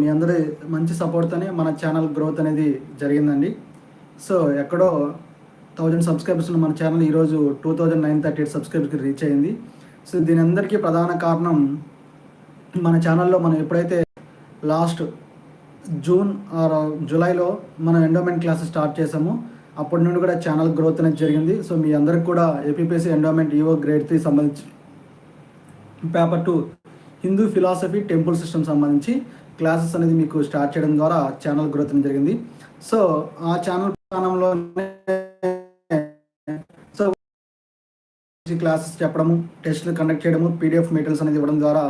మీ అందరి మంచి సపోర్ట్తోనే మన ఛానల్ గ్రోత్ అనేది జరిగిందండి. సో ఎక్కడో థౌజండ్ సబ్స్క్రైబర్స్ ఉన్న మన ఛానల్ ఈరోజు two thousand nine thirty eight సబ్స్క్రైబర్స్కి రీచ్ అయింది. సో దీని అందరికీ ప్రధాన కారణం మన ఛానల్లో మనం ఎప్పుడైతే లాస్ట్ జూన్ ఆర్ జూలైలో మనం ఎండోమెంట్ క్లాసెస్ స్టార్ట్ చేసాము అప్పటి నుండి కూడా ఛానల్ గ్రోత్ అనేది జరిగింది. సో మీ అందరికి కూడా APPSC endowment EO grade three సంబంధించి paper two Hindu philosophy temple system సంబంధించి క్లాసెస్ అనేది మీకు స్టార్ట్ చేయడం ద్వారా ఛానల్ గ్రోత్ అనేది జరిగింది. సో ఆ ఛానల్ స్థానంలో సో క్లాసెస్ చెప్పడము టెస్ట్లు కండక్ట్ చేయడము పీడిఎఫ్ మెటీరియల్స్ అనేది ఇవ్వడం ద్వారా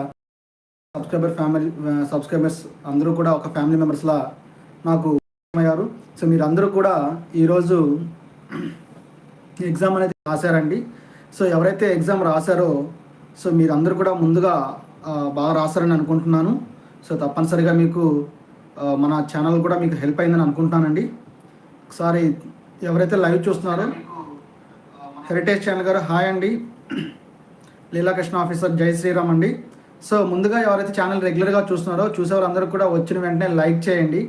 సబ్స్క్రైబర్ ఫ్యామిలీ సబ్స్క్రైబర్స్ అందరూ కూడా ఒక ఫ్యామిలీ మెంబర్స్లా నాకు అయ్యారు. సో మీరు అందరూ కూడా ఈరోజు ఎగ్జామ్ అనేది రాశారండి. సో ఎవరైతే ఎగ్జామ్ రాశారో సో మీరు అందరూ కూడా ముందుగా బాగా రాశారని అనుకుంటున్నాను. సో తప్పనిసరిగా మీకు మన ఛానల్ కూడా మీకు హెల్ప్ అయిందని అనుకుంటున్నానండి. ఒకసారి ఎవరైతే లైవ్ చూస్తున్నారో హెరిటేజ్ ఛానల్ గారు హాయ్ అండి. లీలాకృష్ణ ఆఫీసర్ జై శ్రీరామ్ అండి. సో ముందుగా ఎవరైతే ఛానల్ రెగ్యులర్గా చూస్తున్నారో చూసేవారందరూ కూడా వచ్చిన వెంటనే లైక్ చేయండి.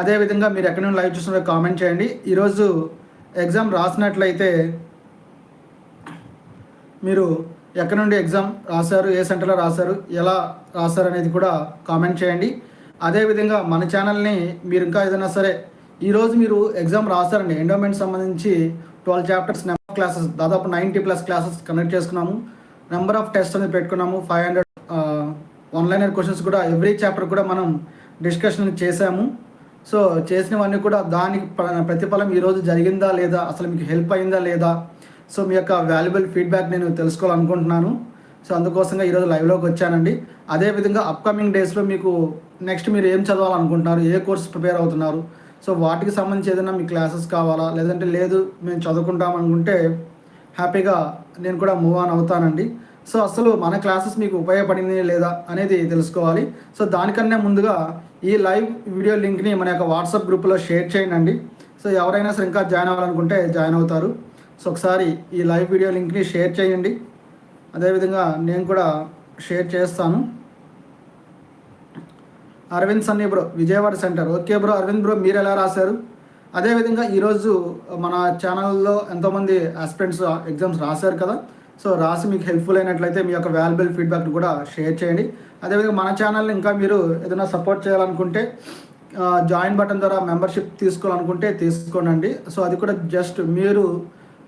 అదేవిధంగా మీరు ఎక్కడి నుండి లైవ్ చూస్తున్నారో కామెంట్ చేయండి. ఈరోజు ఎగ్జామ్ రాసినట్లయితే మీరు ఎక్కడి నుండి ఎగ్జామ్ రాశారు ఏ సెంటర్లో రాశారు ఎలా రాశారు అనేది కూడా కామెంట్ చేయండి. అదేవిధంగా మన ఛానల్ని మీరు ఇంకా ఏదైనా సరే ఈరోజు మీరు ఎగ్జామ్ రాశారండి ఎండోమెంట్ సంబంధించి ట్వెల్వ్ చాప్టర్స్ నెంబర్ క్లాసెస్ దాదాపు నైంటీ ప్లస్ క్లాసెస్ కండక్ట్ చేసుకున్నాము. నెంబర్ ఆఫ్ టెస్ట్ అనేది పెట్టుకున్నాము ఫైవ్ హండ్రెడ్ ఆన్లైన్ క్వశ్చన్స్ కూడా ఎవ్రీ చాప్టర్ కూడా మనం డిస్కషన్ చేశాము. సో చేసినవన్నీ కూడా దానికి ప్రతిఫలం ఈరోజు జరిగిందా లేదా అసలు మీకు హెల్ప్ అయిందా లేదా సో మీ యొక్క వాల్యుబుల్ ఫీడ్బ్యాక్ నేను తెలుసుకోవాలనుకుంటున్నాను. సో అందుకోసంగా ఈరోజు లైవ్లోకి వచ్చానండి. అదేవిధంగా అప్కమింగ్ డేస్లో మీకు నెక్స్ట్ మీరు ఏం చదవాలనుకుంటున్నారు ఏ కోర్స్ ప్రిపేర్ అవుతున్నారు సో వాటికి సంబంధించి ఏదైనా మీ క్లాసెస్ కావాలా లేదంటే లేదు మేము చదువుకుంటాం అనుకుంటే హ్యాపీగా నేను కూడా మూవ్ ఆన్ అవుతానండి. సో అసలు మన క్లాసెస్ మీకు ఉపయోగపడింది లేదా అనేది తెలుసుకోవాలి. సో దానికన్నా ముందుగా ఈ లైవ్ వీడియో లింక్ని మన యొక్క వాట్సాప్ గ్రూప్లో షేర్ చేయండి. సో ఎవరైనా సరే ఇంకా జాయిన్ అవ్వాలనుకుంటే జాయిన్ అవుతారు. సో ఒకసారి ఈ లైవ్ వీడియో లింక్ని షేర్ చేయండి. అదేవిధంగా నేను కూడా షేర్ చేస్తాను. Aravind Sunny bro Vijayawada centre. Okay bro Aravind bro మీరు ఎలా రాశారు? అదేవిధంగా ఈరోజు మన ఛానల్లో ఎంతోమంది ఆస్పిరెంట్స్ ఎగ్జామ్స్ రాశారు కదా. సో రాసి మీకు హెల్ప్ఫుల్ అయినట్లయితే మీ యొక్క వాల్యుబుల్ ఫీడ్బ్యాక్ కూడా షేర్ చేయండి. అదేవిధంగా మన ఛానల్ని ఇంకా మీరు ఏదైనా సపోర్ట్ చేయాలనుకుంటే జాయిన్ బటన్ ద్వారా మెంబర్షిప్ తీసుకోవాలనుకుంటే తీసుకోండి సో అది కూడా జస్ట్ మీరు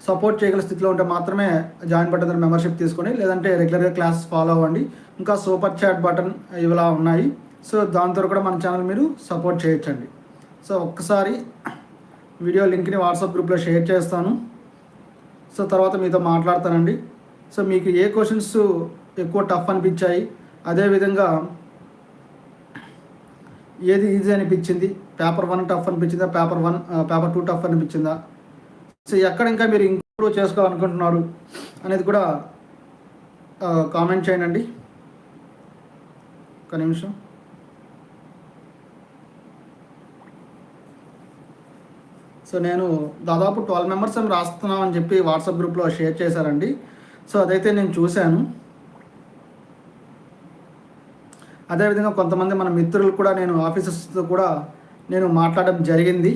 సపోర్ట్ చేయగల స్థితిలో ఉంటే మాత్రమే జాయిన్ బటన్ మెంబర్షిప్ తీసుకోండి లేదంటే రెగ్యులర్గా క్లాస్ ఫాలో అవ్వండి. ఇంకా సూపర్ చాట్ బటన్ ఇవిలా ఉన్నాయి. సో దాని ద్వారా కూడా మన ఛానల్ మీరు సపోర్ట్ చేయొచ్చండి. సో ఒక్కసారి వీడియో లింక్ని వాట్సాప్ గ్రూప్లో షేర్ చేస్తాను. సో తర్వాత మీతో మాట్లాడతానండి. సో మీకు ఏ క్వశ్చన్స్ ఎక్కువ టఫ్ అనిపించాయి అదేవిధంగా ఏది ఈజీ అనిపించింది? పేపర్ వన్ టఫ్ అనిపించిందా? Paper one paper two tough అనిపించిందా? ఎక్కడ ఇంకా మీరు ఇంప్రూవ్ చేసుకోవాలనుకుంటున్నారు అనేది కూడా కామెంట్ చేయండి. ఒక నిమిషం. సో నేను దాదాపు ట్వెల్వ్ మెంబర్స్ అని రాస్తున్నామని చెప్పి వాట్సాప్ గ్రూప్లో షేర్ చేశారండి. సో అదైతే నేను చూశాను. అదేవిధంగా కొంతమంది మన మిత్రులు కూడా నేను ఆఫీసర్స్తో కూడా నేను మాట్లాడడం జరిగింది.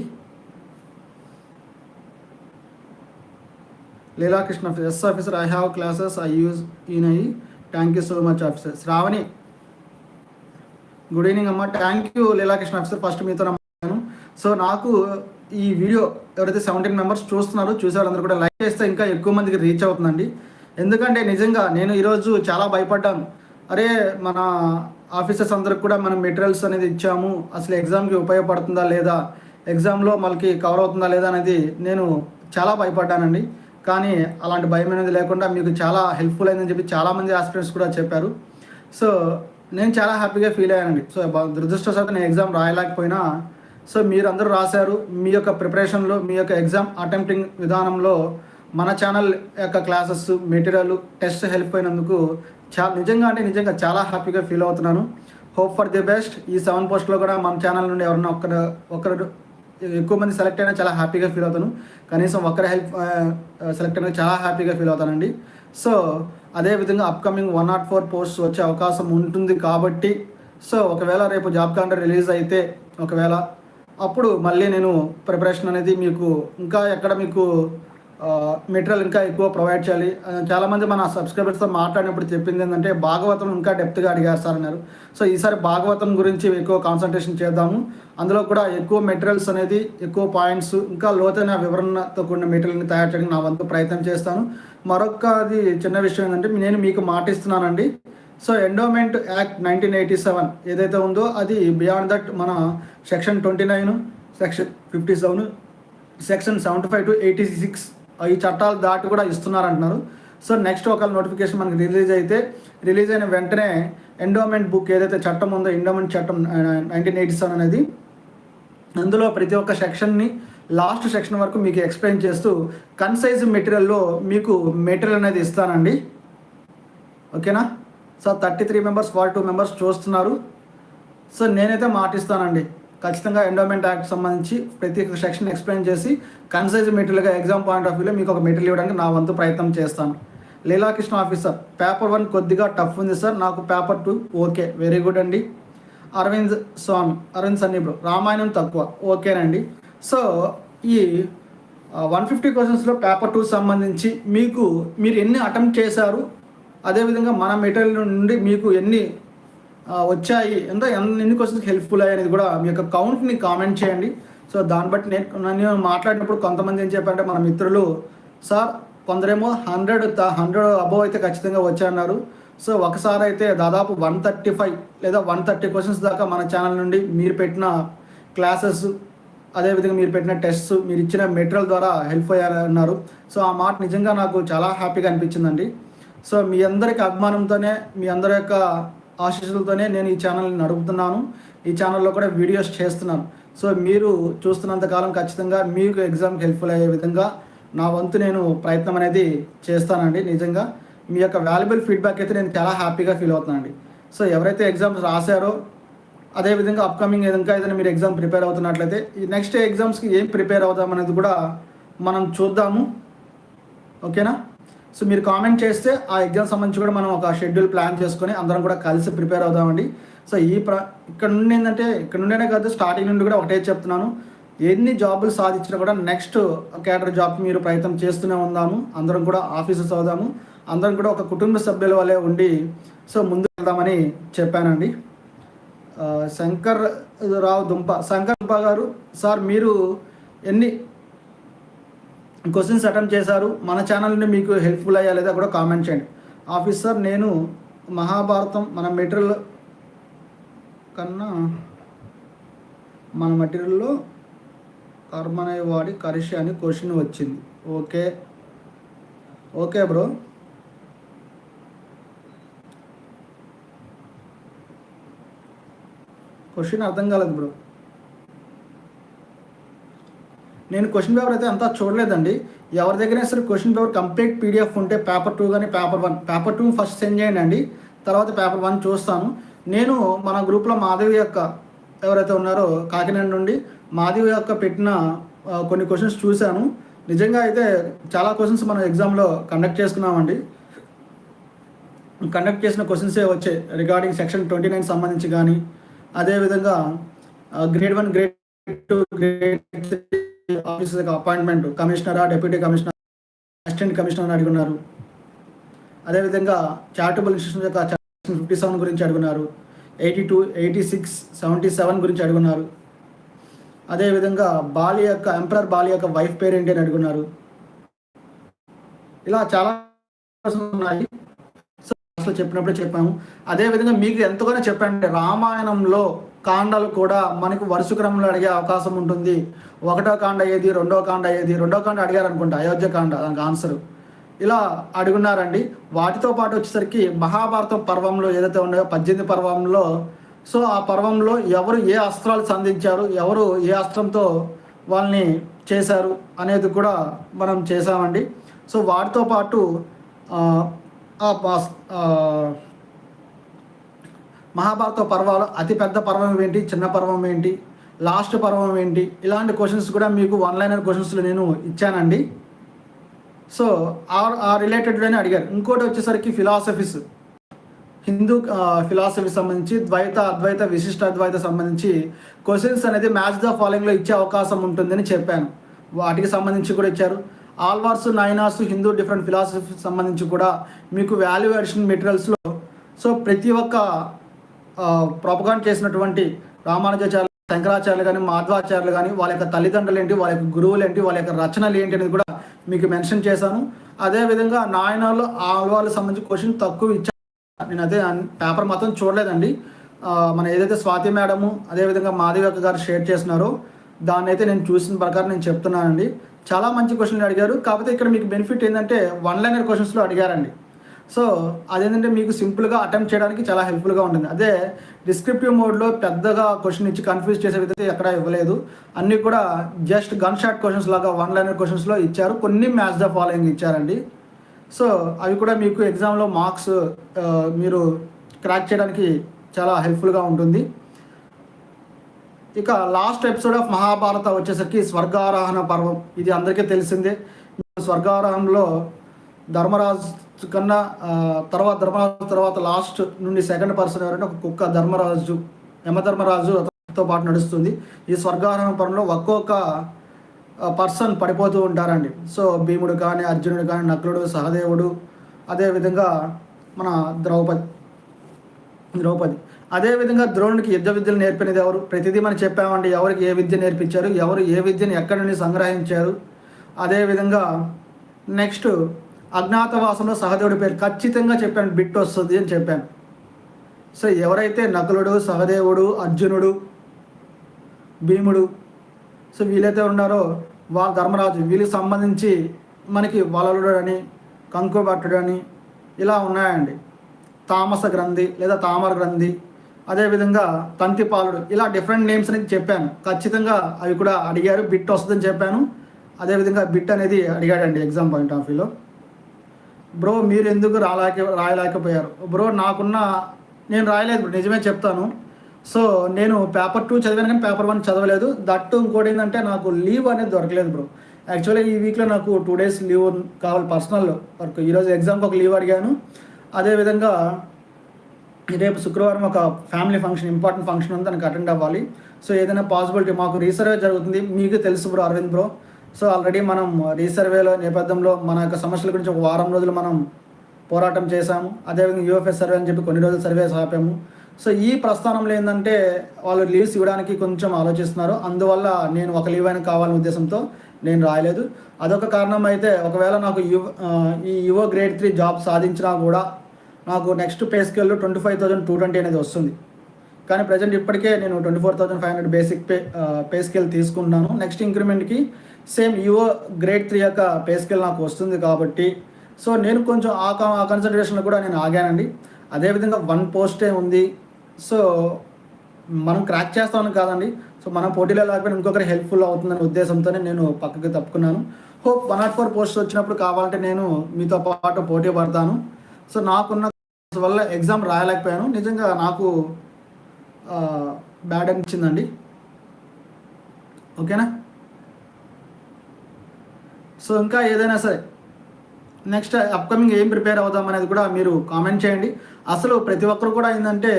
Leelakrishna yes officer I have classes I use in I thank you so much officer Shravani. Good evening అమ్మ. Thank you Leelakrishna officer first మీతో మాట్లాడాను సో నాకు ఈ వీడియో ఎవరైతే సెవెంటీన్ మెంబర్స్ చూస్తున్నారో చూసే వాళ్ళందరూ కూడా లైక్ చేస్తే ఇంకా ఎక్కువ మందికి రీచ్ అవుతుందండి. ఎందుకంటే నిజంగా నేను ఈరోజు చాలా భయపడ్డాను. అరే మన ఆఫీసర్స్ అందరికి కూడా మనం మెటీరియల్స్ అనేది ఇచ్చాము. అసలు ఎగ్జామ్కి ఉపయోగపడుతుందా లేదా? ఎగ్జామ్లో మనకి కవర్ అవుతుందా లేదా అనేది నేను చాలా భయపడ్డానండి. కానీ అలాంటి భయం అనేది లేకుండా మీకు చాలా హెల్ప్ఫుల్ అయిందని చెప్పి చాలామంది ఆస్పిరెంట్స్ కూడా చెప్పారు. సో నేను చాలా హ్యాపీగా ఫీల్ అయ్యానండి. సో దురదృష్టవశాత్తు నేను ఎగ్జామ్ రాయలేకపోయినా సో మీరు అందరూ రాశారు. మీ యొక్క ప్రిపరేషన్లో మీ యొక్క ఎగ్జామ్ అటెంప్టింగ్ విధానంలో మన ఛానల్ యొక్క క్లాసెస్ మెటీరియల్ టెస్ట్ హెల్ప్ అయినందుకు చా నిజంగా అంటే నిజంగా చాలా హ్యాపీగా ఫీల్ అవుతున్నాను. హోప్ ఫర్ ది బెస్ట్ ఈ సెవెన్ పోస్ట్లో కూడా మన ఛానల్ నుండి ఎవరన్నా ఒక్కరు ఒకరు ఎక్కువ మంది సెలెక్ట్ అయినా చాలా హ్యాపీగా ఫీల్ అవుతాను. కనీసం ఒక్కరి హెల్ప్ సెలెక్ట్ అయినా చాలా హ్యాపీగా ఫీల్ అవుతానండి. సో అదేవిధంగా upcoming one nought four post వచ్చే అవకాశం ఉంటుంది కాబట్టి సో ఒకవేళ రేపు జాబ్ కాండర్ రిలీజ్ అయితే ఒకవేళ అప్పుడు మళ్ళీ నేను ప్రిపరేషన్ అనేది మీకు ఇంకా ఎక్కడ మీకు మెటీరియల్ ఇంకా ఎక్కువ ప్రొవైడ్ చేయాలి. చాలామంది మన సబ్స్క్రైబర్స్తో మాట్లాడినప్పుడు చెప్పింది ఏంటంటే భాగవతం ఇంకా డెప్త్గా అడిగారు సార్ అన్నారు. సో ఈసారి భాగవతం గురించి ఎక్కువ కాన్సన్ట్రేషన్ చేద్దాము. అందులో కూడా ఎక్కువ మెటీరియల్స్ అనేది ఎక్కువ పాయింట్స్ ఇంకా లోతైన వివరణతో కూడిన మెటీరియల్ని తయారు చేయడానికి నా వంతు ప్రయత్నం చేస్తాను. మరొకది చిన్న విషయం ఏంటంటే నేను మీకు మాటిస్తున్నానండి so endowment act nineteen eighty seven ఏదైతే ఉందో అది బియాండ్ దట్ మన section twenty nine section fifty seven section seventy five to eighty six ఈ చట్టాలు దాటి కూడా ఇస్తున్నారంటున్నారు. సో నెక్స్ట్ ఒక నోటిఫికేషన్ మనకి రిలీజ్ అయితే రిలీజ్ అయిన వెంటనే ఎండోమెంట్ బుక్ ఏదైతే చట్టం ఉందో ఎండోమెంట్ చట్టం నైన్టీన్ ఎయిటీ సెవెన్ అనేది అందులో ప్రతి ఒక్క సెక్షన్ని లాస్ట్ సెక్షన్ వరకు మీకు ఎక్స్ప్లెయిన్ చేస్తూ కన్సైజ్ మెటీరియల్లో మీకు మెటీరియల్ అనేది ఇస్తానండి. ఓకేనా? So thirty three members forty two members చూస్తున్నారు. సో నేనైతే మాటిస్తానండి ఖచ్చితంగా ఎండోమెంట్ యాక్ట్ సంబంధించి ప్రతి ఒక్క సెక్షన్ ఎక్స్ప్లెయిన్ చేసి కన్సైజ్ మెటీరియల్గా ఎగ్జామ్ పాయింట్ ఆఫ్ వ్యూలో మీకు ఒక మెటీరియల్ ఇవ్వడానికి నా వంతు ప్రయత్నం చేస్తాను. లీలాకృష్ణ ఆఫీసర్ పేపర్ వన్ కొద్దిగా టఫ్ ఉంది సార్ నాకు paper two okay very good అండి. అరవింద్ స్వామి అరవింద్ సన్నీ రామాయణం తక్కువ ఓకేనండి సో ఈ వన్ ఫిఫ్టీ క్వశ్చన్స్లో పేపర్ టూ సంబంధించి మీకు మీరు ఎన్ని అటెంప్ట్ చేశారు అదేవిధంగా మన మెటీరియల్ నుండి మీకు ఎన్ని వచ్చాయి. ఎంత ఎన్ని ఎన్ని క్వశ్చన్స్ హెల్ప్ఫుల్ అయ్యాయి అనేది కూడా మీ యొక్క కౌంట్ని కామెంట్ చేయండి. సో దాన్ని బట్టి నేను నేను మాట్లాడినప్పుడు కొంతమంది ఏం చెప్పారంటే మన మిత్రులు సార్ కొందరేమో హండ్రెడ్ హండ్రెడ్ అబోవ్ అయితే ఖచ్చితంగా వచ్చాయన్నారు సో ఒకసారి అయితే దాదాపు వన్ థర్టీ ఫైవ్ లేదా వన్ థర్టీ క్వశ్చన్స్ దాకా మన ఛానల్ నుండి మీరు పెట్టిన క్లాసెస్ అదేవిధంగా మీరు పెట్టిన టెస్ట్స్ మీరు ఇచ్చిన మెటీరియల్ ద్వారా హెల్ప్ అయ్యారన్నారు. సో ఆ మాట నిజంగా నాకు చాలా హ్యాపీగా అనిపించిందండి. సో మీ అందరికి అభిమానంతోనే మీ అందరి యొక్క ఆశీస్సులతోనే నేను ఈ ఛానల్ని నడుపుతున్నాను. ఈ ఛానల్లో కూడా వీడియోస్ చేస్తున్నాను. సో మీరు చూస్తున్నంత కాలం ఖచ్చితంగా మీకు ఎగ్జామ్కి హెల్ప్ఫుల్ అయ్యే విధంగా నా వంతు నేను ప్రయత్నం అనేది చేస్తానండి నిజంగా. మీ యొక్క వాల్యుబుల్ ఫీడ్బ్యాక్ అయితే నేను చాలా హ్యాపీగా ఫీల్ అవుతున్నానండి. సో ఎవరైతే ఎగ్జామ్స్ రాశారో అదేవిధంగా అప్కమింగ్ ఇంకా ఏదైనా మీరు ఎగ్జామ్ ప్రిపేర్ అవుతున్నట్లయితే ఈ నెక్స్ట్ ఎగ్జామ్స్కి ఏం ప్రిపేర్ అవుదాం అనేది కూడా మనం చూద్దాము. ఓకేనా? సో మీరు కామెంట్ చేస్తే ఆ ఎగ్జామ్ సంబంధించి కూడా మనం ఒక షెడ్యూల్ ప్లాన్ చేసుకొని అందరం కూడా కలిసి ప్రిపేర్ అవుదామండి. సో ఈ ప్ర ఇక్కడ నుండి ఏంటంటే ఇక్కడ నుండేనే కాదు స్టార్టింగ్ నుండి కూడా ఒకటే చెప్తున్నాను. ఎన్ని జాబులు సాధించినా కూడా నెక్స్ట్ క్యాడర్ జాబ్కి మీరు ప్రయత్నం చేస్తూనే ఉందాము. అందరం కూడా ఆఫీసర్స్ అవుదాము. అందరం కూడా ఒక కుటుంబ సభ్యుల వల్లే ఉండి సో ముందుకు వెళ్దామని చెప్పానండి. శంకర్ రావు దుంప శంకర్ దుంప గారు సార్ మీరు ఎన్ని క్వశ్చన్స్ అటెంప్ట్ చేశారు. మన ఛానల్ని మీకు హెల్ప్ఫుల్ అయ్యా లేదా కూడా కామెంట్ చేయండి. ఆఫీసర్ నేను మహాభారతం మన మెటీరియల్ కన్నా మన మెటీరియల్లో కర్మనే వాడి కరిషి అని క్వశ్చన్ వచ్చింది. ఓకే. Okay bro. క్వశ్చన్ అర్థం కాలేదు బ్రో. నేను క్వశ్చన్ పేపర్ అయితే అంతా చూడలేదండి. ఎవరి దగ్గర సరే క్వశ్చన్ పేపర్ కంప్లీట్ పీడిఎఫ్ ఉంటే పేపర్ టూ కానీ paper one paper two first send చేయండి అండి. తర్వాత పేపర్ వన్ చూస్తాను. నేను మన గ్రూప్లో మాధవి యొక్క ఎవరైతే ఉన్నారో కాకినాడ నుండి మాధవి యొక్క పెట్టిన కొన్ని క్వశ్చన్స్ చూశాను. నిజంగా అయితే చాలా క్వశ్చన్స్ మనం ఎగ్జామ్లో కండక్ట్ చేసుకున్నామండి. కండక్ట్ చేసిన క్వశ్చన్సే వచ్చాయి. రిగార్డింగ్ సెక్షన్ ట్వంటీ నైన్ సంబంధించి కానీ అదేవిధంగా grade one grade two grade officer appointment కమిషనరా deputy commissioner assistant commissioner అని అడుగున్నారు అదేవిధంగా చారిటబుల్ ఇన్స్టిట్యూషన్ యొక్క ఫిఫ్టీ సెవెన్ గురించి అడుగున్నారు eighty two eighty six seventy seven గురించి అడుగున్నారు అదేవిధంగా బాలి యొక్క ఎంపరర్ బాలి యొక్క వైఫ్ పేరు ఏంటి అని అడుగున్నారు ఇలా చాలా ఉన్నాయి. సో అసలు చెప్పినప్పుడే చెప్పాము. అదేవిధంగా మీకు ఎంతగానో చెప్పండి రామాయణంలో కాండాలు కూడా మనకు వరుస క్రమంలో అడిగే అవకాశం ఉంటుంది. ఒకటో కాండ ఏది? రెండో కాండ ఏది? రెండో కాండ అడిగారు అనుకుంటా అయోధ్య కాండ దానికి ఆన్సర్ ఇలా అడుగున్నారండి. వాటితో పాటు వచ్చేసరికి మహాభారతం పర్వంలో ఏదైతే ఉన్నాయో పద్దెనిమిది పర్వంలో సో ఆ పర్వంలో ఎవరు ఏ అస్త్రాలు సంధించారు ఎవరు ఏ అస్త్రంతో వాళ్ళని చేశారు అనేది కూడా మనం చేసామండి సో వాటితో పాటు ఆ, పాస్- మహాభారత పర్వాలు అతిపెద్ద పర్వం ఏంటి చిన్న పర్వం ఏంటి లాస్ట్ పర్వం ఏంటి ఇలాంటి క్వశ్చన్స్ కూడా మీకు వన్ లైనర్ క్వశ్చన్స్లో నేను ఇచ్చానండి. సో ఆ ఆ రిలేటెడ్లోనే అడిగారు. ఇంకోటి వచ్చేసరికి ఫిలాసఫీస్ హిందూ ఫిలాసఫీ సంబంధించి ద్వైత అద్వైత విశిష్ట అద్వైత సంబంధించి క్వశ్చన్స్ అనేది మ్యాచ్ ద ఫాలోయింగ్లో ఇచ్చే అవకాశం ఉంటుందని చెప్పాను. వాటికి సంబంధించి కూడా ఇచ్చారు. ఆల్వార్స్ నైనాస్ హిందూ డిఫరెంట్ ఫిలాసఫీ సంబంధించి కూడా మీకు వాల్యూ అడిషన్ మెటీరియల్స్లో సో ప్రతి ఒక్క ప్రొపగాండ్ చేసినటువంటి రామానుజాచార్య శంకరాచార్యులు కానీ మాధ్వాచార్యులు కానీ వాళ్ళ యొక్క తల్లిదండ్రులు ఏంటి వాళ్ళ యొక్క గురువులు ఏంటి వాళ్ళ యొక్క రచనలు ఏంటి అనేది కూడా మీకు మెన్షన్ చేశాను. అదేవిధంగా నాయనాలు ఆల్వాళ్ళకి సంబంధించి క్వశ్చన్ తక్కువ ఇచ్చాను నేను అదే పేపర్ మాత్రం చూడలేదండి. మన ఏదైతే స్వాతి మేడము అదేవిధంగా మాధవి అక్క గారు షేర్ చేసినారో దాన్ని అయితే నేను చూసిన ప్రకారం నేను చెప్తున్నానండి. చాలా మంచి క్వశ్చన్లు అడిగారు. కాకపోతే ఇక్కడ మీకు బెనిఫిట్ ఏంటంటే వన్ లైనర్ క్వశ్చన్స్లో అడిగారండి. సో అదేంటంటే మీకు సింపుల్గా అటెంప్ట్ చేయడానికి చాలా హెల్ప్ఫుల్గా ఉంటుంది. అదే డిస్క్రిప్టివ్ మోడ్లో పెద్దగా క్వశ్చన్ ఇచ్చి కన్ఫ్యూజ్ చేసే విధంగా ఎక్కడ ఇవ్వలేదు. అన్నీ కూడా జస్ట్ గన్ షాట్ క్వశ్చన్స్ లాగా వన్ లైనర్ క్వశ్చన్స్లో ఇచ్చారు. కొన్ని మ్యాథ్స్ ద ఫాలోయింగ్ ఇచ్చారండి. సో అవి కూడా మీకు ఎగ్జామ్లో మార్క్స్ మీరు క్రాక్ చేయడానికి చాలా హెల్ప్ఫుల్గా ఉంటుంది. ఇక లాస్ట్ ఎపిసోడ్ ఆఫ్ మహాభారత వచ్చేసరికి స్వర్గారోహణ పర్వం. ఇది అందరికీ తెలిసిందే. స్వర్గారోహణంలో ధర్మరాజు కన్నా తర్వాత ధర్మరాజు తర్వాత లాస్ట్ నుండి సెకండ్ పర్సన్ ఎవరంటే ఒక కుక్క ధర్మరాజు యమధర్మరాజు అతనితో పాటు నడుస్తుంది. ఈ స్వర్గారోహణ పరంలో ఒక్కొక్క పర్సన్ పడిపోతూ ఉంటారండి. సో భీముడు కానీ అర్జునుడు కానీ నకులుడు సహదేవుడు అదేవిధంగా మన ద్రౌపది ద్రౌపది. అదేవిధంగా ద్రోణుడికి యుద్ధ విద్యలు నేర్పినది ఎవరు? ప్రతిదీ మనం చెప్పామండి ఎవరికి ఏ విద్య నేర్పించారు? ఎవరు ఏ విద్యను ఎక్కడి నుండి సంగ్రహించారు? అదేవిధంగా నెక్స్ట్ అజ్ఞాతవాసంలో సహదేవుడి పేరు ఖచ్చితంగా చెప్పాను బిట్ వస్తుంది అని చెప్పాను. సో ఎవరైతే నకులుడు సహదేవుడు అర్జునుడు భీముడు సో వీలైతే ఉన్నారో వాళ్ళ ధర్మరాజు వీళ్ళకి సంబంధించి మనకి వలలుడు అని కంకుబట్టుడు అని ఇలా ఉన్నాయండి. తామస గ్రంథి లేదా తామర గ్రంథి అదేవిధంగా తంతిపాలుడు ఇలా డిఫరెంట్ నేమ్స్ అనేది చెప్పాను. ఖచ్చితంగా అవి కూడా అడిగారు బిట్ వస్తుందని చెప్పాను. అదేవిధంగా బిట్ అనేది అడిగాడండి ఎగ్జామ్ పాయింట్ ఆఫ్ వ్యూలో. బ్రో మీరు ఎందుకు రాలేక రాయలేకపోయారు? బ్రో నాకున్న నేను రాయలేదు బ్రో నిజమే చెప్తాను. సో నేను పేపర్ టూ చదివాను కానీ పేపర్ వన్ చదవలేదు. దట్టు ఇంకోటి ఏంటంటే నాకు లీవ్ అనేది దొరకలేదు బ్రో. యాక్చువల్లీ ఈ వీక్లో నాకు టూ డేస్ లీవ్ కావాలి పర్సనల్ వర్క్. ఈరోజు ఎగ్జామ్కి ఒక లీవ్ అడిగాను. అదేవిధంగా రేపు శుక్రవారం ఒక ఫ్యామిలీ ఫంక్షన్ ఇంపార్టెంట్ ఫంక్షన్ ఉంది దానికి అటెండ్ అవ్వాలి. సో ఏదైనా పాసిబిలిటీ మాకు రీసర్వే జరుగుతుంది. మీకు తెలుసు bro Aravind bro. So already మనం రీసర్వేలో నేపథ్యంలో మన యొక్క సమస్యల గురించి ఒక వారం రోజులు మనం పోరాటం చేశాము. అదేవిధంగా యూఎఫ్ఎస్ సర్వే అని చెప్పి కొన్ని రోజులు సర్వే ఆపాము. సో ఈ ప్రస్థానంలో ఏంటంటే వాళ్ళు లీవ్స్ ఇవ్వడానికి కొంచెం ఆలోచిస్తున్నారు. అందువల్ల నేను ఒక లీవ్ అయినా కావాలనే ఉద్దేశంతో నేను రాయలేదు. అదొక కారణం అయితే ఒకవేళ నాకు యువ ఈ యువో గ్రేడ్ త్రీ జాబ్ సాధించినా కూడా నాకు next pay scale twenty five thousand two twenty అనేది వస్తుంది. కానీ ప్రజెంట్ ఇప్పటికే నేను twenty four thousand five hundred basic pay pay scale తీసుకుంటున్నాను. నెక్స్ట్ ఇంక్రిమెంట్కి సేమ్ యువ గ్రేడ్ త్రీ యొక్క పే స్కేల్ నాకు వస్తుంది కాబట్టి సో నేను కొంచెం ఆ క- ఆ కన్సిడరేషన్లో కూడా నేను ఆగానండి. అదేవిధంగా వన్ పోస్టే ఉంది. సో మనం క్రాక్ చేస్తామని కాదండి. సో మనం పోటీలో లేకపోయినా ఇంకొకరి హెల్ప్ఫుల్ అవుతుందనే ఉద్దేశంతోనే నేను పక్కకి తప్పుకున్నాను. Hope one nought four post వచ్చినప్పుడు కావాలంటే నేను మీతో పాటు పోటీ పడతాను. సో నాకున్న వల్ల ఎగ్జామ్ రాయలేకపోయాను. నిజంగా నాకు బ్యాడ్ అనిపించిందండి. ఓకేనా? సో ఇంకా ఏదైనా సరే నెక్స్ట్ అప్కమింగ్ ఏం ప్రిపేర్ అవుదాం అనేది కూడా మీరు కామెంట్ చేయండి. అసలు ప్రతి ఒక్కరు కూడా ఏంటంటే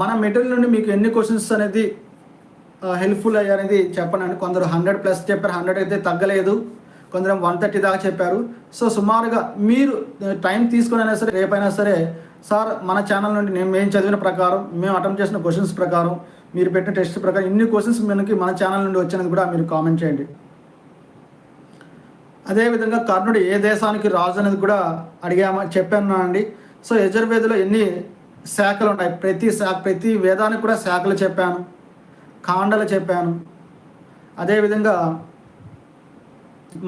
మన మెటీరియల్ నుండి మీకు ఎన్ని క్వశ్చన్స్ అనేది హెల్ప్ఫుల్ అయ్యారనేది చెప్పనండి. కొందరు హండ్రెడ్ ప్లస్ చెప్పారు హండ్రెడ్ అయితే తగ్గలేదు. కొందరు వన్ థర్టీ దాకా చెప్పారు. సో సుమారుగా మీరు టైం తీసుకుని అయినా సరే రేపైనా సరే సార్ మన ఛానల్ నుండి నేను మేము చదివిన ప్రకారం మేము అటెంప్ట్ చేసిన క్వశ్చన్స్ ప్రకారం మీరు పెట్టిన టెస్ట్ ప్రకారం ఇన్ని క్వశ్చన్స్ మనకి మన ఛానల్ నుండి వచ్చినది కూడా మీరు కామెంట్ చేయండి. అదేవిధంగా కర్ణుడు ఏ దేశానికి రాజు అనేది కూడా అడిగామని చెప్పాను అండి. సో యజుర్వేదిలో ఎన్ని శాఖలు ఉన్నాయి? ప్రతి శా ప్రతి వేదానికి కూడా శాఖలు చెప్పాను కాండలు చెప్పాను. అదేవిధంగా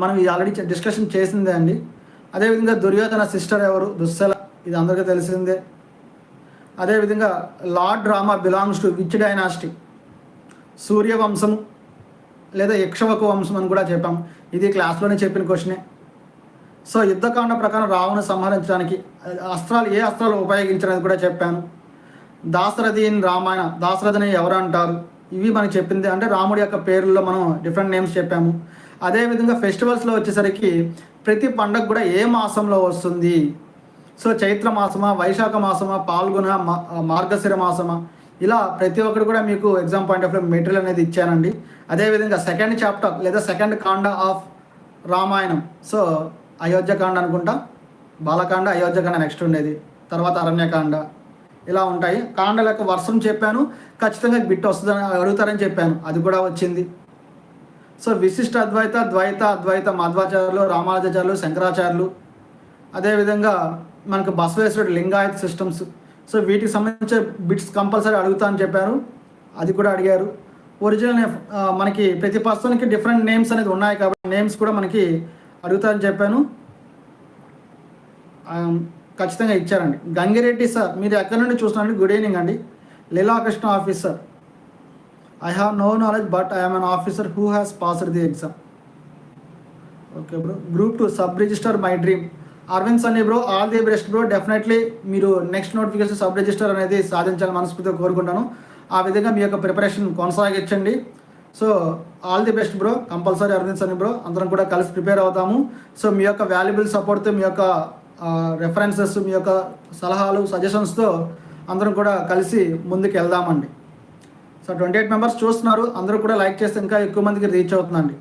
మనం ఇది ఆల్రెడీ డిస్కషన్ చేసిందే అండి. అదేవిధంగా దుర్యోధన సిస్టర్ ఎవరు? దుస్సల ఇది అందరికీ తెలిసిందే. అదేవిధంగా Lord Rama belongs to which dynasty సూర్యవంశము లేదా యక్షవకు వంశం అని కూడా చెప్పాం. ఇది క్లాస్లోనే చెప్పిన క్వశ్చనే. సో యుద్ధకాండ ప్రకారం రావణ సంహరించడానికి అస్త్రాలు ఏ అస్త్రాలు ఉపయోగించడానికి కూడా చెప్పాను. దాశరథి ఇన్ రామాయణ దాశరథిని ఎవరు అంటారు? ఇవి మనకు చెప్పింది. అంటే రాముడి యొక్క పేర్లలో మనం డిఫరెంట్ నేమ్స్ చెప్పాము. అదేవిధంగా ఫెస్టివల్స్లో వచ్చేసరికి ప్రతి పండగ కూడా ఏ మాసంలో వస్తుంది? సో చైత్ర మాసమా వైశాఖ మాసమా పాల్గొన మా- మార్గశిర మాసమా? ఇలా ప్రతి ఒక్కరు కూడా మీకు exam point of view material అనేది ఇచ్చానండి అదేవిధంగా సెకండ్ చాప్టర్ లేదా second Kanda of Ramayanam. So Ayodhyakanda అనుకుంటా బాలకాండ అయోధ్యకాండ నెక్స్ట్ ఉండేది. తర్వాత అరణ్యకాండ ఇలా ఉంటాయి. కాండల యొక్క వర్షం చెప్పాను. ఖచ్చితంగా బిట్ వస్తుందని అడుగుతారని చెప్పాను. అది కూడా వచ్చింది. సో విశిష్ట అద్వైత ద్వైత అద్వైత మధ్వాచార్యులు రామానుజాచార్యులు శంకరాచార్యులు. అదేవిధంగా మనకు బసవేశ్వరుడు లింగాయత్ సిస్టమ్స్ సో వీటికి సంబంధించిన బిట్స్ కంపల్సరీ అడుగుతా అని చెప్పారు. అది కూడా అడిగారు. ఒరిజినల్ మనకి ప్రతి పర్సన్కి డిఫరెంట్ నేమ్స్ అనేది ఉన్నాయి కాబట్టి నేమ్స్ కూడా మనకి అడుగుతా అని చెప్పాను. ఖచ్చితంగా ఇచ్చారండి. గంగిరెడ్డి సార్ మీరు ఎక్కడి నుండి చూస్తున్నారండి గుడ్ ఈవినింగ్ అండి. Leelakrishna officer I have no knowledge but I'm an officer who has passed the exam okay bro group two sub registrar my dream Aravind Sunny bro all the best bro definitely మీరు next notification sub registrar అనేది సాధించాలని మనస్ఫూర్తిగా కోరుకుంటాను. ఆ విధంగా మీ యొక్క preparation కొనసాగించండి. So all the best bro compulsory Aravind Sunny bro అందరం కూడా కలిసి ప్రిపేర్ అవుతాము. సో మీ యొక్క వాల్యుబుల్ సపోర్ట్తో మీ యొక్క రెఫరెన్సెస్ మీ యొక్క సలహాలు సజెషన్స్తో అందరం కూడా కలిసి ముందుకు వెళ్దామండి. సో ట్వంటీ ఎయిట్ మెంబర్స్ చూస్తున్నారు. అందరూ కూడా లైక్ చేస్తే ఇంకా ఎక్కువ మందికి రీచ్ అవుతుందండి.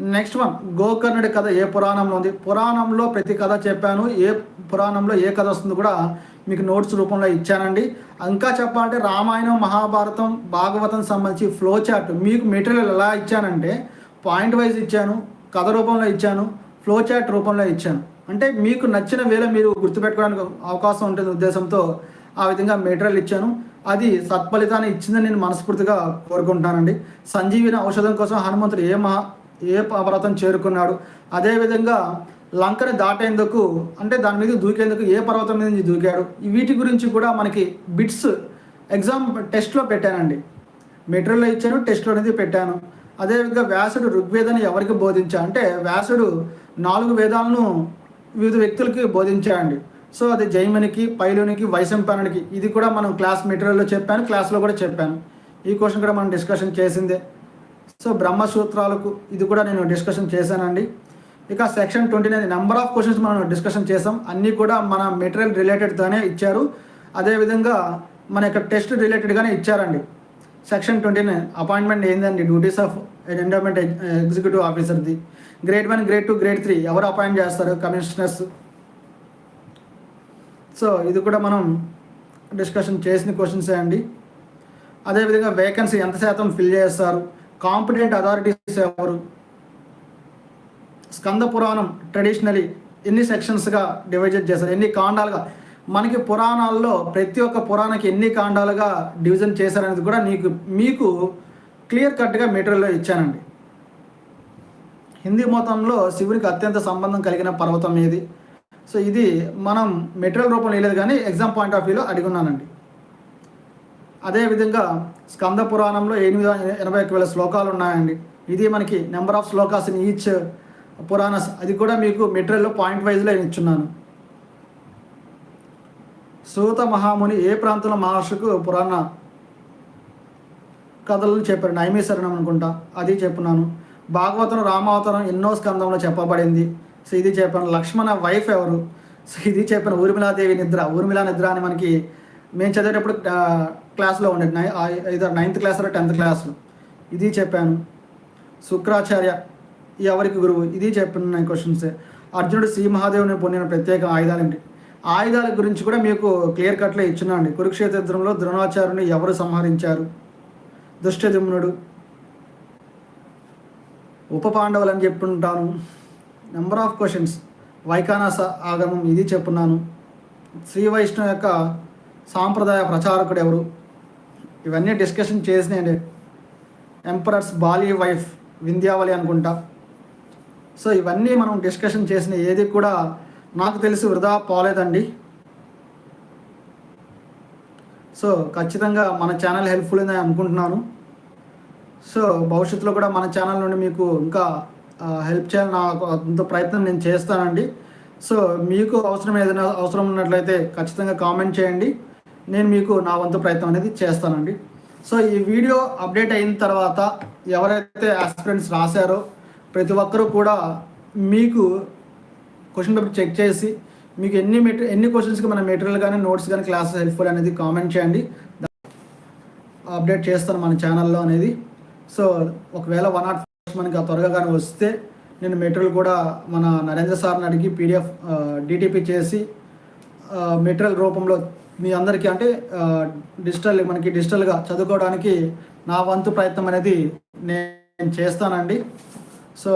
నెక్స్ట్ వన్ గోకర్ణుడి కథ ఏ పురాణంలో ఉంది? పురాణంలో ప్రతి కథ చెప్పాను. ఏ పురాణంలో ఏ కథ వస్తుందో కూడా మీకు నోట్స్ రూపంలో ఇచ్చానండి. ఇంకా చెప్పాలంటే రామాయణం మహాభారతం భాగవతం సంబంధించి ఫ్లో చార్ట్ మీకు మెటీరియల్ ఎలా ఇచ్చానంటే పాయింట్ వైజ్ ఇచ్చాను కథ రూపంలో ఇచ్చాను ఫ్లో చార్ట్ రూపంలో ఇచ్చాను. అంటే మీకు నచ్చిన వేళ మీరు గుర్తుపెట్టుకోవడానికి అవకాశం ఉంటుంది ఉద్దేశంతో ఆ విధంగా మెటీరియల్ ఇచ్చాను. అది సత్ఫలితాన్ని ఇచ్చిందని నేను మనస్ఫూర్తిగా కోరుకుంటున్నానండి. సంజీవిని ఔషధం కోసం హనుమంతుడు ఏ మహా ఏ పర్వతం చేరుకున్నాడు. అదేవిధంగా లంకని దాటేందుకు అంటే దాని మీద దూకేందుకు ఏ పర్వతం మీద నుంచి దూకాడు. వీటి గురించి కూడా మనకి బిట్స్ ఎగ్జామ్ టెస్ట్లో పెట్టానండి. మెటీరియల్లో ఇచ్చాను టెస్ట్లో అనేది పెట్టాను. అదేవిధంగా వ్యాసుడు ఋగ్వేదాన్ని ఎవరికి బోధించా అంటే వ్యాసుడు నాలుగు వేదాలను వివిధ వ్యక్తులకి బోధించాడండి. సో అది జైమనికి పైలునికి వైశంపానునికి ఇది కూడా మనం క్లాస్ మెటీరియల్లో చెప్పాను క్లాస్లో కూడా చెప్పాను. ఈ క్వశ్చన్ కూడా మనం డిస్కషన్ చేసిందే. సో బ్రహ్మసూత్రాలకు ఇది కూడా నేను డిస్కషన్ చేశానండి. ఇక section twenty nine number of questions మనం డిస్కషన్ చేసాం అన్నీ కూడా మన మెటీరియల్ రిలేటెడ్తోనే ఇచ్చారు. అదేవిధంగా మన యొక్క టెస్ట్ రిలేటెడ్గానే ఇచ్చారండి. సెక్షన్ ట్వంటీ నైన్ అపాయింట్మెంట్ ఏందండి duties of endowment executive ఆఫీసర్ది grade one grade two grade three ఎవరు అపాయింట్ చేస్తారు? కమిషనర్స్ సో ఇది కూడా మనం డిస్కషన్ చేసిన క్వశ్చన్సే అండి. అదేవిధంగా వేకెన్సీ ఎంత శాతం ఫిల్ చేస్తారు? కాంపిటెంట్ అథారిటీస్ ఎవరు? స్కంద పురాణం ట్రెడిషనలీ ఎన్ని సెక్షన్స్గా డివైడెడ్ చేశారు? ఎన్ని కాండాలుగా? మనకి పురాణాల్లో ప్రతి ఒక్క పురాణకి ఎన్ని కాండాలుగా డివిజన్ చేశారనేది కూడా నీకు మీకు క్లియర్ కట్గా మెటీరియల్లో ఇచ్చానండి. హిందీ మతంలో శివునికి అత్యంత సంబంధం కలిగిన పర్వతం ఏది? సో ఇది మనం మెటీరియల్ రూపంలో వేయలేదు కానీ ఎగ్జామ్ పాయింట్ ఆఫ్ వ్యూలో అడిగి ఉన్నానండి. అదేవిధంగా స్కంద పురాణంలో ఎనిమిది ఎనభై ఒక వేల శ్లోకాలు ఉన్నాయండి. ఇది మనకి number of slokas in each Puranas అది కూడా మీకు మెటీరియల్లో పాయింట్ వైజ్లో ఇచ్చున్నాను. సూత మహాముని ఏ ప్రాంతంలో మహర్షికు పురాణ కథలను చెప్పారు? నైమేశ్వరణం అనుకుంటా అది చెప్పున్నాను భాగవతం రామావతారం ఎన్నో స్కందంలో చెప్పబడింది. సో ఇది చెప్పాను లక్ష్మణ వైఫ్ ఎవరు? సో ఇది చెప్పాను ఊర్మిళాదేవి నిద్ర ఊర్మిళా నిద్ర అని మనకి మేము చదివేటప్పుడు క్లాస్లో ఉండేది. నై ఐదో నైన్త్ క్లాస్లో టెన్త్ క్లాస్లో ఇది చెప్పాను. శుక్రాచార్య ఎవరికి గురువు? ఇది చెప్పిన క్వశ్చన్స్ అర్జునుడు శ్రీ మహాదేవుని పొందిన ప్రత్యేక ఆయుధాలు ఏంటి? ఆయుధాల గురించి కూడా మీకు క్లియర్ కట్లో అండి. కురుక్షేత్ర యుద్ధంలో ద్రోణాచార్యుని ఎవరు సంహరించారు? దుష్టదిమ్నుడు ఉప పాండవులు అని చెప్పుంటాను. నెంబర్ ఆఫ్ క్వశ్చన్స్ వైకానాస ఆగమం ఇది చెప్పున్నాను. శ్రీ వైష్ణవ యొక్క సాంప్రదాయ ప్రచారకుడు ఎవరు? ఇవన్నీ డిస్కషన్ చేసినాయండి ఎంపరర్స్ బాలీ వైఫ్ వింధ్యావళి అనుకుంటా. సో ఇవన్నీ మనం డిస్కషన్ చేసిన ఏది కూడా నాకు తెలిసి వృధా పోలేదండి. సో ఖచ్చితంగా మన ఛానల్ హెల్ప్ఫుల్ అని అనుకుంటున్నాను. సో భవిష్యత్తులో కూడా మన ఛానల్ నుండి మీకు ఇంకా హెల్ప్ చేయాలని నాకు అంత ప్రయత్నం నేను చేస్తానండి. సో మీకు అవసరం ఏదైనా అవసరం ఉన్నట్లయితే ఖచ్చితంగా కామెంట్ చేయండి. నేను మీకు నా వంతు ప్రయత్నం అనేది చేస్తానండి. సో ఈ వీడియో అప్డేట్ అయిన తర్వాత ఎవరైతే ఆస్పిరెంట్స్ రాశారో ప్రతి ఒక్కరూ కూడా మీకు క్వశ్చన్ పేపర్ చెక్ చేసి మీకు ఎన్ని మెటీరియల్ ఎన్ని క్వశ్చన్స్కి మన మెటీరియల్ కానీ నోట్స్ కానీ క్లాసెస్ హెల్ప్ఫుల్ అనేది కామెంట్ చేయండి. అప్డేట్ చేస్తాను మన ఛానల్లో అనేది. సో ఒకవేళ వన్ నాట్ మనకి త్వరగా కానీ వస్తే నేను మెటీరియల్ కూడా మన నరేంద్ర సార్ని అడిగి పీడిఎఫ్ డిటిపి చేసి మెటీరియల్ రూపంలో మీ అందరికీ అంటే డిజిటల్ మనకి డిజిటల్గా చదువుకోవడానికి నా వంతు ప్రయత్నం అనేది నేను చేస్తానండి. సో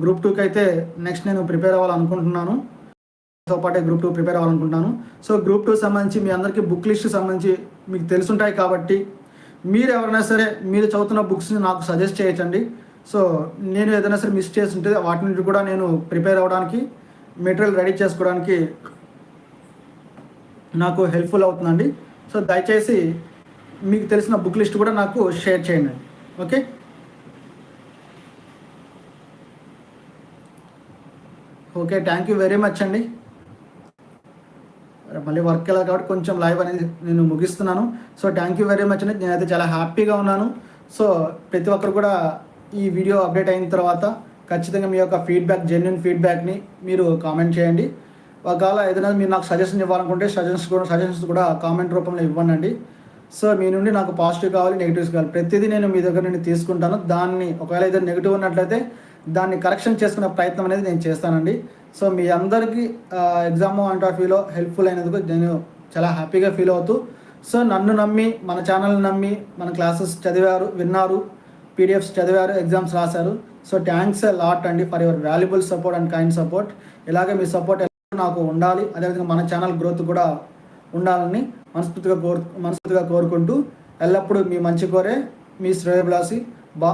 గ్రూప్ టూకి అయితే నెక్స్ట్ నేను ప్రిపేర్ అవ్వాలనుకుంటున్నాను. తో పాటే గ్రూప్ టూ ప్రిపేర్ అవ్వాలనుకుంటున్నాను. సో గ్రూప్ టూ సంబంధించి మీ అందరికీ బుక్ లిస్ట్ సంబంధించి మీకు తెలుసుంటాయి కాబట్టి మీరు ఎవరైనా సరే మీరు చదువుతున్న బుక్స్ని నాకు సజెస్ట్ చేయొచ్చండి. సో నేను ఏదైనా సరే మిస్ చేస్తుంటే వాటి నుంచి కూడా నేను ప్రిపేర్ అవ్వడానికి మెటీరియల్ రెడీ చేసుకోవడానికి నాకు హెల్ప్ఫుల్ అవుతుందండి. సో దయచేసి మీకు తెలిసిన బుక్ లిస్ట్ కూడా నాకు షేర్ చేయండి. Okay okay thank you very much అండి. మళ్ళీ వర్క్ ఎలా కాబట్టి కొంచెం లైవ్ అనేది నేను ముగిస్తున్నాను. So thank you very much అండి. నేనైతే చాలా హ్యాపీగా ఉన్నాను. సో ప్రతి ఒక్కరు కూడా ఈ వీడియో అప్డేట్ అయిన తర్వాత ఖచ్చితంగా మీ యొక్క ఫీడ్బ్యాక్ జెన్యున్ ఫీడ్బ్యాక్ని మీరు కామెంట్ చేయండి. ఒకవేళ ఏదైనా మీరు నాకు సజెషన్ ఇవ్వాలనుకుంటే సజెషన్స్ కూడా సజెషన్స్ కూడా కామెంట్ రూపంలో ఇవ్వండి సో మీ నుండి నాకు పాజిటివ్ కావాలి నెగిటివ్స్ కావాలి. ప్రతిదీ నేను మీ దగ్గర నుండి తీసుకుంటాను. దాన్ని ఒకవేళ ఏదైనా నెగిటివ్ ఉన్నట్లయితే దాన్ని కరెక్షన్ చేసుకునే ప్రయత్నం అనేది నేను చేస్తానండి. సో మీ అందరికీ ఎగ్జామ్ పాయింట్ ఆఫ్ వ్యూలో హెల్ప్ఫుల్ అయినందుకు నేను చాలా హ్యాపీగా ఫీల్ అవుతూ సో నన్ను నమ్మి మన ఛానల్ని నమ్మి మన క్లాసెస్ చదివారు విన్నారు పీడిఎఫ్స్ చదివారు ఎగ్జామ్స్ రాశారు. సో థ్యాంక్స్ లాట్ అండి for your valuable support and kind support ఇలాగే మీ సపోర్ట్ నాకు ఉండాలి. అదేవిధంగా మన ఛానల్ గ్రోత్ కూడా ఉండాలని మనస్ఫూర్తిగా కోరు మనస్ఫూర్తిగా కోరుకుంటూ ఎల్లప్పుడూ మీ మంచి కోరే మీ శ్రేయభిలాసి బా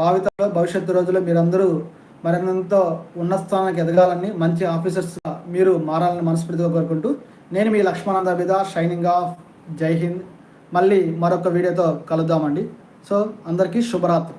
భావితలో భవిష్యత్తు రోజుల్లో మీరందరూ మరింత ఉన్నత స్థానానికి ఎదగాలని మంచి ఆఫీసర్స్ మీరు మారాలని మనస్ఫూర్తిగా కోరుకుంటూ నేను మీ లక్ష్మణానంద బిద షైనింగ్ ఆఫ్. జై హింద్. మళ్ళీ మరొక వీడియోతో కలుద్దామండి. సో అందరికీ శుభరాత్రి.